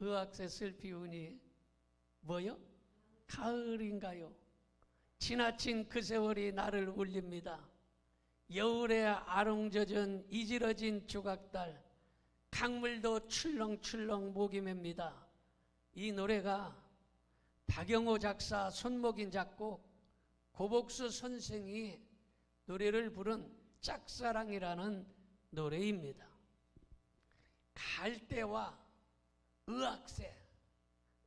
의학세 슬피우니 뭐요? 가을인가요? 지나친 그 세월이 나를 울립니다. 여울에 아롱젖은 이지러진 조각달 강물도 출렁출렁 목이 맵니다. 이 노래가 박영호 작사 손목인 작곡 고복수 선생이 노래를 부른 짝사랑이라는 노래입니다. 갈대와 의학세,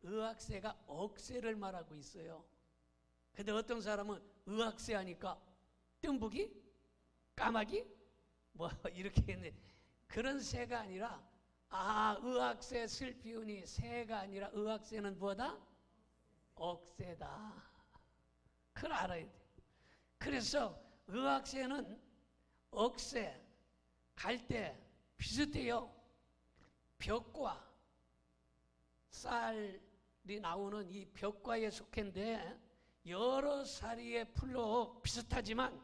의학세가 억세를 말하고 있어요. 근데 어떤 사람은 의학세 하니까 뜸부기? 까마귀? 뭐 이렇게 했네. 그런 새가 아니라 아 의학세 슬피우니 새가 아니라 의학세는 뭐다? 억세다. 그걸 알아야 돼. 그래서 의학세는 억세, 갈대 비슷해요. 벽과 쌀이 나오는 이 벽과에 속한데 여러 사리의 풀로 비슷하지만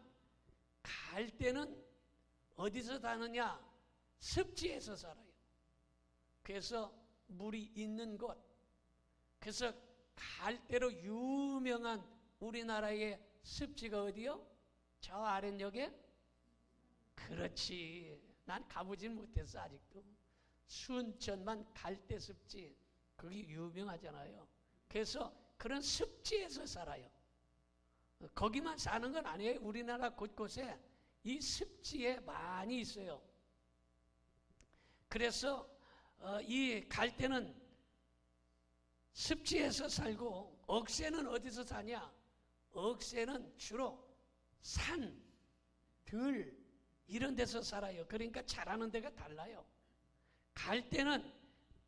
갈대는 어디서 사느냐? 습지에서 살아요. 그래서 물이 있는 곳. 그래서 갈대로 유명한 우리나라의 습지가 어디요? 저 아랫역에? 그렇지. 난 가보진 못했어, 아직도. 순천만 갈대 습지. 그게 유명하잖아요. 그래서 그런 습지에서 살아요. 거기만 사는 건 아니에요. 우리나라 곳곳에 이 습지에 많이 있어요. 그래서 어, 이 갈대는 습지에서 살고 억새는 어디서 사냐? 억새는 주로 산, 들 이런 데서 살아요. 그러니까 자라는 데가 달라요. 갈대는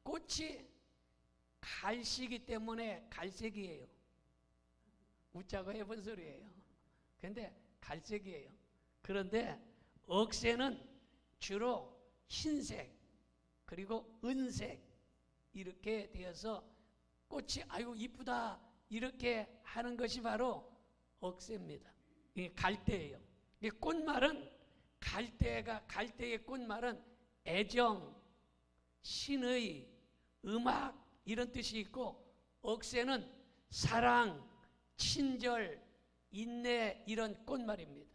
꽃이 갈시기 때문에 갈색이에요. 웃자고 해본 소리예요. 근데 갈색이에요. 그런데 억새는 주로 흰색 그리고 은색 이렇게 되어서 꽃이 아이고 이쁘다 이렇게 하는 것이 바로 억새입니다. 이 갈대예요. 이 꽃말은 갈대가 갈대의 꽃말은 애정, 신의, 음악 이런 뜻이 있고 억새는 사랑, 친절, 인내 이런 꽃말입니다.